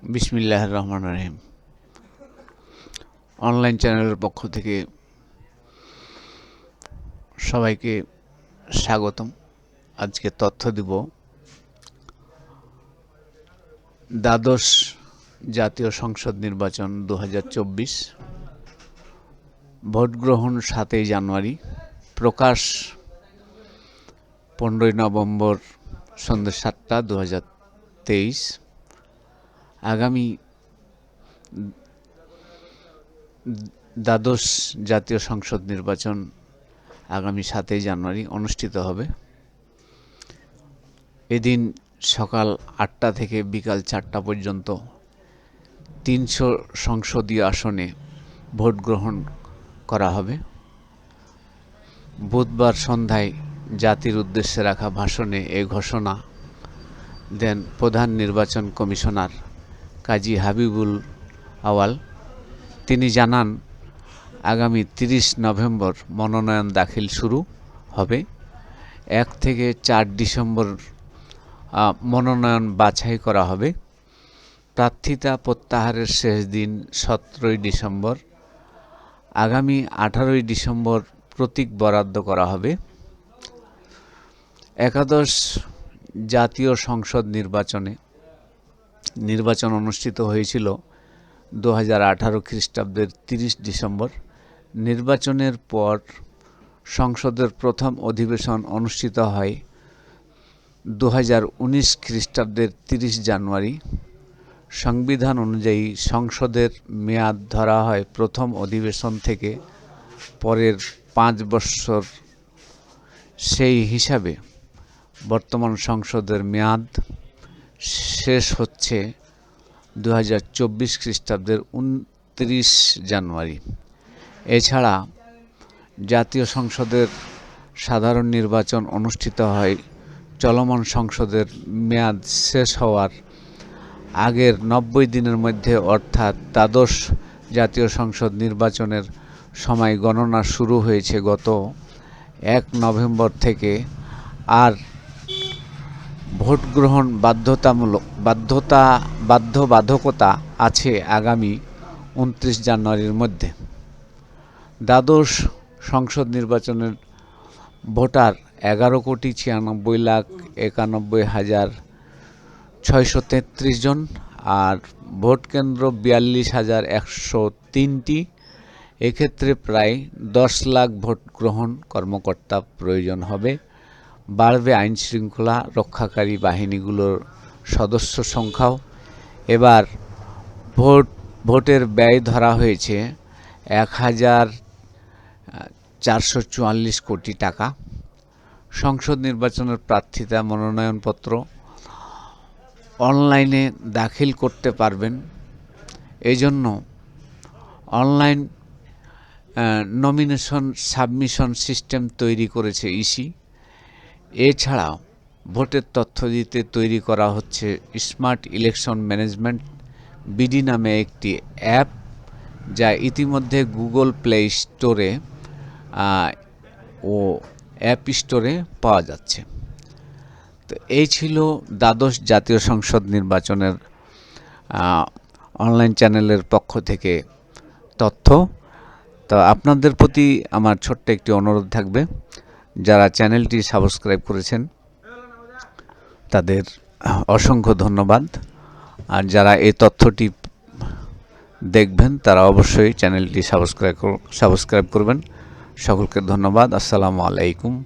বিসমিল্লাহ রহমান রহিম। অনলাইন চ্যানেলের পক্ষ থেকে সবাইকে স্বাগতম। আজকে তথ্য দিব দ্বাদশ জাতীয় সংসদ নির্বাচন দু ভোট গ্রহণ সাতই জানুয়ারি, প্রকাশ পনেরোই নভেম্বর সন্ধ্যে সাতটা দু হাজার তেইশ। আগামী দ্বাদশ জাতীয় সংসদ নির্বাচন আগামী সাতই জানুয়ারি অনুষ্ঠিত হবে। এদিন সকাল আটটা থেকে বিকাল চারটা পর্যন্ত তিনশো সংসদীয় আসনে ভোট গ্রহণ করা হবে। বুধবার সন্ধ্যায় জাতির উদ্দেশ্যে রাখা ভাষণে এ ঘোষণা দেন প্রধান নির্বাচন কমিশনার কাজী হাবিবুল আওয়াল। তিনি জানান, আগামী তিরিশ নভেম্বর মনোনয়ন দাখিল শুরু হবে। এক থেকে চার ডিসেম্বর মনোনয়ন বাছাই করা হবে। প্রার্থিতা প্রত্যাহারের শেষ দিন সতেরোই ডিসেম্বর। আগামী আঠারোই ডিসেম্বর প্রতীক বরাদ্দ করা হবে। একাদশ জাতীয় সংসদ নির্বাচনে নির্বাচন অনুষ্ঠিত হয়েছিল দু হাজার আঠারো খ্রিস্টাব্দের তিরিশ ডিসেম্বর। নির্বাচনের পর সংসদের প্রথম অধিবেশন অনুষ্ঠিত হয় দু হাজার উনিশ খ্রিস্টাব্দের তিরিশ জানুয়ারি। সংবিধান অনুযায়ী সংসদের মেয়াদ ধরা হয় প্রথম অধিবেশন থেকে পরের পাঁচ বৎসর সেই হিসাবে বর্তমান সংসদের মেয়াদ শেষ হচ্ছে দু হাজার চব্বিশ খ্রিস্টাব্দের উনত্রিশ জানুয়ারি। এছাড়া জাতীয় সংসদের সাধারণ নির্বাচন অনুষ্ঠিত হয়। চলমান সংসদের মেয়াদ শেষ হওয়ার আগের নব্বই দিনের মধ্যে, অর্থাৎ দ্বাদশ জাতীয় সংসদ নির্বাচনের সময় গণনা শুরু হয়েছে গত এক নভেম্বর থেকে। আর ভোট গ্রহণ বাধ্যতামূলক বাধ্যতা বাধ্যবাধকতা আছে আগামী উনত্রিশ জানুয়ারির মধ্যে। দ্বাদশ সংসদ নির্বাচনের ভোটার এগারো কোটি ছিয়ানব্বই লাখ একানব্বই হাজার ছয়শো তেত্রিশ জন আর ভোট কেন্দ্র বিয়াল্লিশ হাজার একশো তিনটি। এক্ষেত্রে প্রায় দশ লাখ ভোট গ্রহণ কর্মকর্তা প্রয়োজন হবে। বাড়বে আইন শৃঙ্খলা রক্ষাকারী বাহিনীগুলোর সদস্য সংখ্যাও। এবার ভোট, ভোটের ব্যয় ধরা হয়েছে এক হাজার চারশো চুয়াল্লিশ কোটি টাকা। সংসদ নির্বাচনের প্রার্থিতা মনোনয়নপত্র অনলাইনে দাখিল করতে পারবেন। এই জন্য অনলাইন নমিনেশন সাবমিশন সিস্টেম তৈরি করেছে ইসি। এছাড়াও ভোটের তথ্য দিতে তৈরি করা হচ্ছে স্মার্ট ইলেকশন ম্যানেজমেন্ট বিডি নামে একটি অ্যাপ যা ইতিমধ্যে গুগল প্লে স্টোরে ও অ্যাপ স্টোরে পাওয়া যাচ্ছে। তো এই ছিল দ্বাদশ জাতীয় সংসদ নির্বাচনের অনলাইন চ্যানেলের পক্ষ থেকে তথ্য। তো আপনাদের প্রতি আমার ছোট্ট একটি অনুরোধ থাকবে। যারা চ্যানেলটি সাবস্ক্রাইব করেছেন, তাদের অসংখ্য ধন্যবাদ। আর যারা এই তথ্যটি দেখবেন, তারা অবশ্যই চ্যানেলটি সাবস্ক্রাইব সাবস্ক্রাইব করবেন। সকলকে ধন্যবাদ। আসসালামু আলাইকুম।